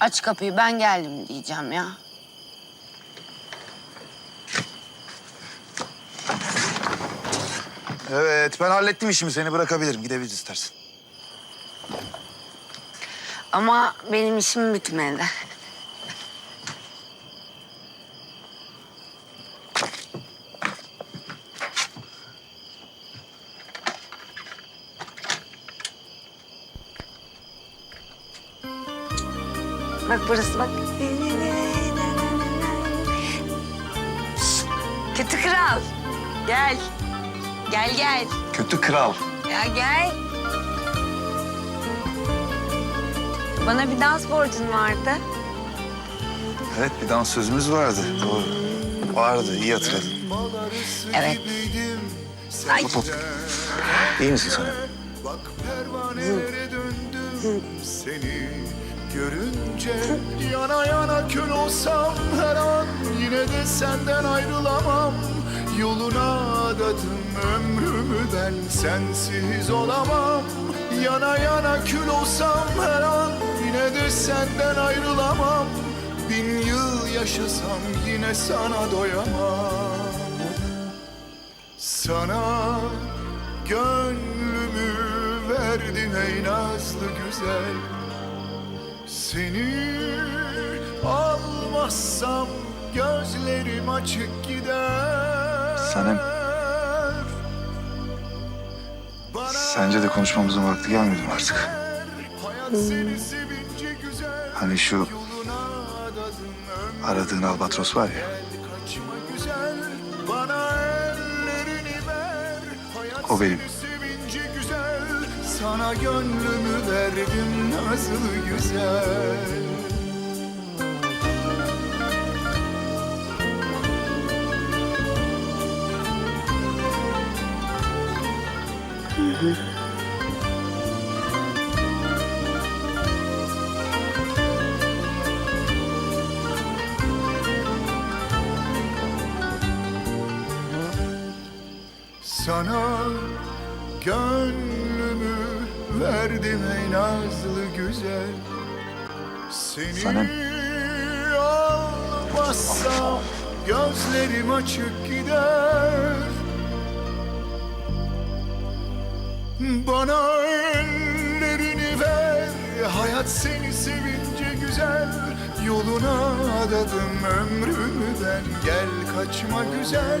Aç kapıyı ben geldim diyeceğim ya. Evet ben hallettim işimi seni bırakabilirim gidebiliriz istersen. Ama benim işim bitmedi. Bak burası bak. Kötü kral. Gel. Gel gel. Kötü kral. Ya gel. Bana bir dans borcun vardı. Evet bir dans sözümüz vardı doğru. Vardı iyi hatırladın. Evet. Ay. Hop hop. İyi misin sen? Bak pervanelere döndüm seni görünce Yana yana kül olsam her an yine de senden ayrılamam. Yoluna adadım ömrümü ben sensiz olamam. Yana yana kül olsam her an yine de senden ayrılamam. Bin yıl yaşasam yine sana doyamam. Sana gönlümü verdim ey nazlı güzel Seni almazsam gözlerim açık gider Sanem. Sence de konuşmamızın vakti gelmedi mi artık? Hani şu aradığın albatros var ya. O benim. Sana gönlümü verdim nazlı güzel. Sana gönlümü verdim ey nazlı güzel. Seni Sanem. almazsam gözlerim açık gider. Bana ellerini ver Hayat seni sevince güzel. Yoluna adadım ömrümü ben Gel kaçma güzel